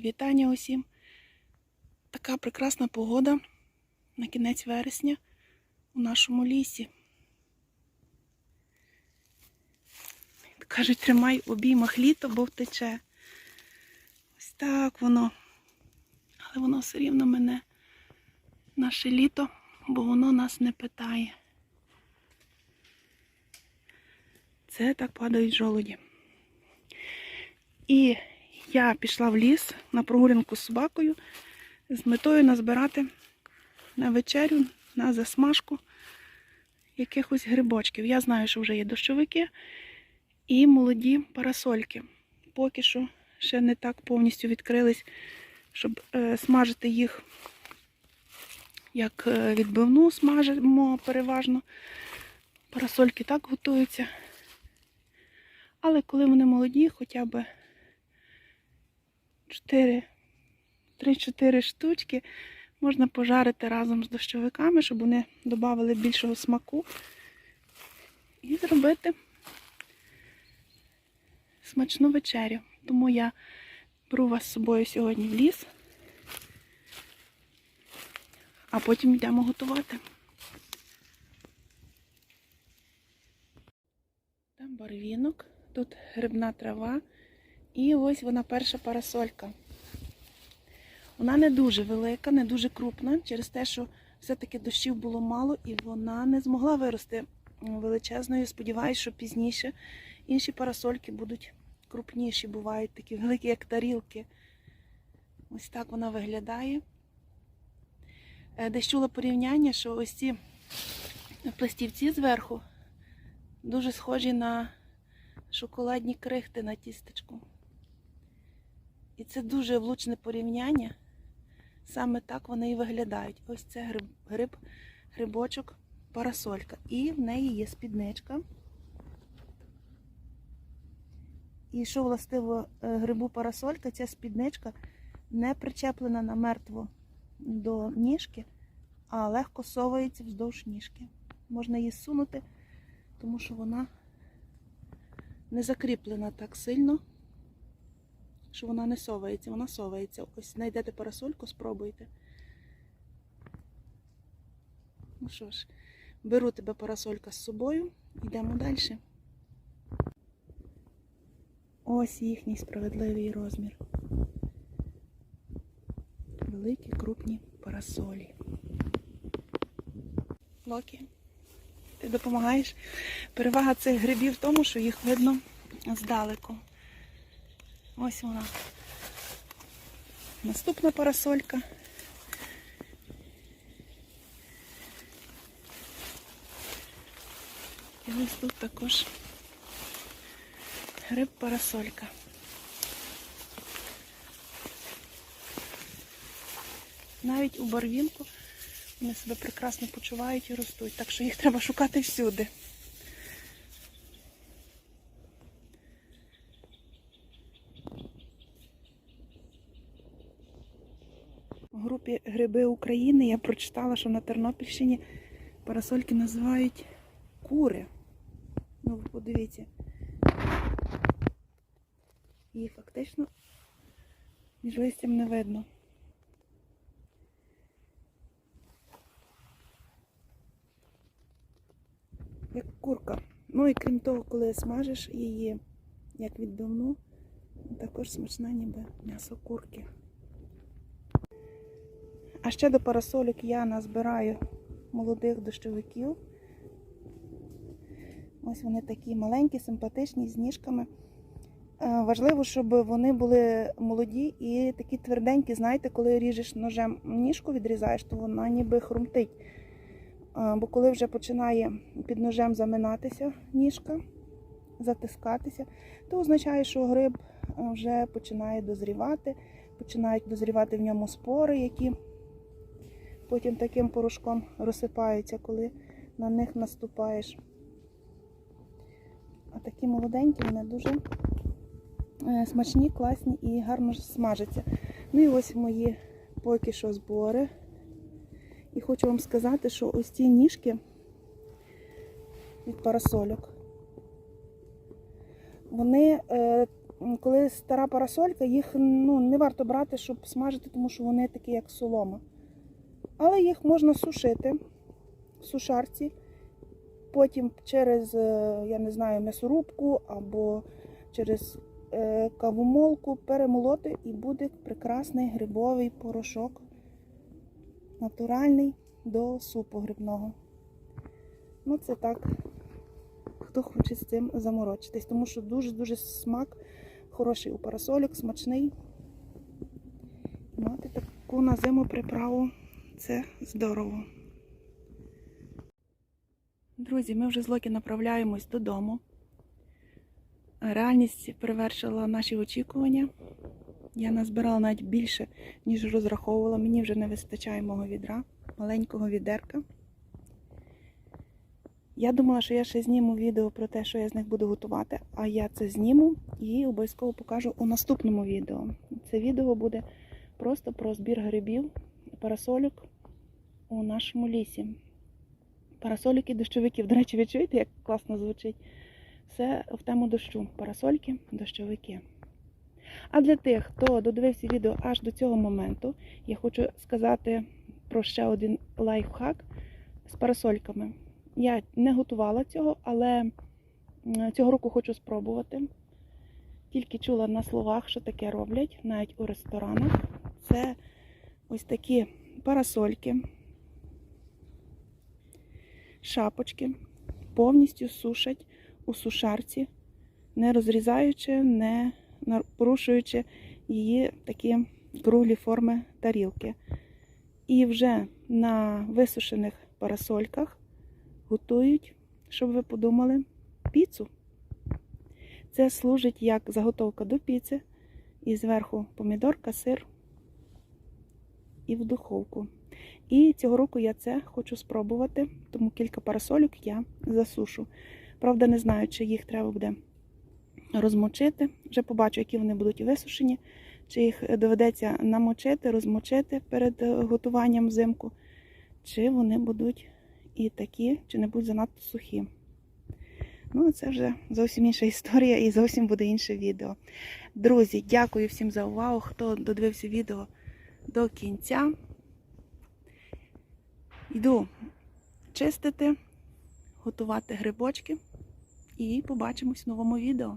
Вітання усім. Така прекрасна погода на кінець вересня у нашому лісі. Кажуть, тримай в обіймах літо, бо втече. Ось так воно. Але воно все рівно мене наше літо, бо воно нас не питає. Це так падають жолуді. І я пішла в ліс на прогулянку з собакою з метою назбирати на вечерю, на засмажку якихось грибочків. Я знаю, що вже є дощовики і молоді парасольки. Поки що ще не так повністю відкрились, щоб е, смажити їх, як е, відбивну смажимо переважно. Парасольки так готуються. Але коли вони молоді, хоча б 4, 3-4 штучки можна пожарити разом з дощовиками, щоб вони додали більшого смаку. І зробити смачну вечерю. Тому я беру вас з собою сьогодні в ліс, а потім йдемо готувати. Там барвінок, тут грибна трава. І ось вона перша парасолька. Вона не дуже велика, не дуже крупна, через те, що все-таки дощів було мало і вона не змогла вирости величезною. Сподіваюсь, що пізніше інші парасольки будуть крупніші, бувають такі великі, як тарілки. Ось так вона виглядає. Е, Десь чула порівняння, що ось ці пластівці зверху дуже схожі на шоколадні крихти на тістечку. І це дуже влучне порівняння. Саме так вони і виглядають. Ось це гриб, гриб грибочок, парасолька. І в неї є спідничка. І що властиво е, грибу парасолька, ця спідничка не причеплена намертво до ніжки, а легко совається вздовж ніжки. Можна її сунути, тому що вона не закріплена так сильно що вона не совається, вона совається. Ось знайдете парасольку, спробуйте. Ну що ж, беру тебе парасолька з собою, йдемо далі. Ось їхній справедливий розмір. Великі крупні парасолі. Локі, ти допомагаєш? Перевага цих грибів в тому, що їх видно здалеку. Ось вона. Наступна парасолька. І ось тут також гриб парасолька. Навіть у барвінку вони себе прекрасно почувають і ростуть, так що їх треба шукати всюди. У групі Гриби України я прочитала, що на Тернопільщині парасольки називають кури. Ну, ви подивіться. Її фактично між листям не видно. Як курка. Ну і крім того, коли смажиш її, як відбивну, також смачна ніби м'ясо курки. А ще до парасолік я назбираю молодих дощовиків. Ось вони такі маленькі, симпатичні, з ніжками. Е, Важливо, щоб вони були молоді і такі тверденькі. Знаєте, коли ріжеш ножем ніжку, відрізаєш, то вона ніби хрумтить. Е, Бо коли вже починає під ножем заминатися ніжка, затискатися, то означає, що гриб е, вже починає дозрівати, починають дозрівати в ньому спори, які потім таким порошком розсипаються, коли на них наступаєш. А такі молоденькі, вони дуже е, смачні, класні і гарно смажаться. Ну і ось мої поки що збори. І хочу вам сказати, що ось ці ніжки від парасольок, вони е, коли стара парасолька, їх ну, не варто брати, щоб смажити, тому що вони такі, як солома. Але їх можна сушити в сушарці, потім через, е, я не знаю, м'ясорубку або через е, кавомолку перемолоти і буде прекрасний грибовий порошок, натуральний до супу грибного. Ну, це так, хто хоче з цим заморочитись, тому що дуже-дуже смак хороший у парасольок, смачний. Мати таку на зиму приправу це здорово. Друзі, ми вже з Локі направляємось додому. Реальність перевершила наші очікування. Я назбирала навіть більше, ніж розраховувала. Мені вже не вистачає мого відра, маленького відерка. Я думала, що я ще зніму відео про те, що я з них буду готувати, а я це зніму і обов'язково покажу у наступному відео. Це відео буде просто про збір грибів, парасольок у нашому лісі. Парасольки дощовиків. До речі, ви чуєте, як класно звучить? Все в тему дощу. Парасольки, дощовики. А для тих, хто додивився відео аж до цього моменту, я хочу сказати про ще один лайфхак з парасольками. Я не готувала цього, але цього року хочу спробувати. Тільки чула на словах, що таке роблять, навіть у ресторанах. Це ось такі парасольки, шапочки, повністю сушать у сушарці, не розрізаючи, не порушуючи її такі круглі форми тарілки. І вже на висушених парасольках готують, щоб ви подумали, піцу. Це служить як заготовка до піци, і зверху помідорка, сир і в духовку. І цього року я це хочу спробувати, тому кілька парасольок я засушу. Правда, не знаю, чи їх треба буде розмочити. Вже побачу, які вони будуть висушені, чи їх доведеться намочити, розмочити перед е, готуванням взимку, чи вони будуть і такі, чи не будуть занадто сухі. Ну, це вже зовсім інша історія і зовсім буде інше відео. Друзі, дякую всім за увагу, хто додивився відео до кінця. Йду чистити, готувати грибочки і побачимось в новому відео.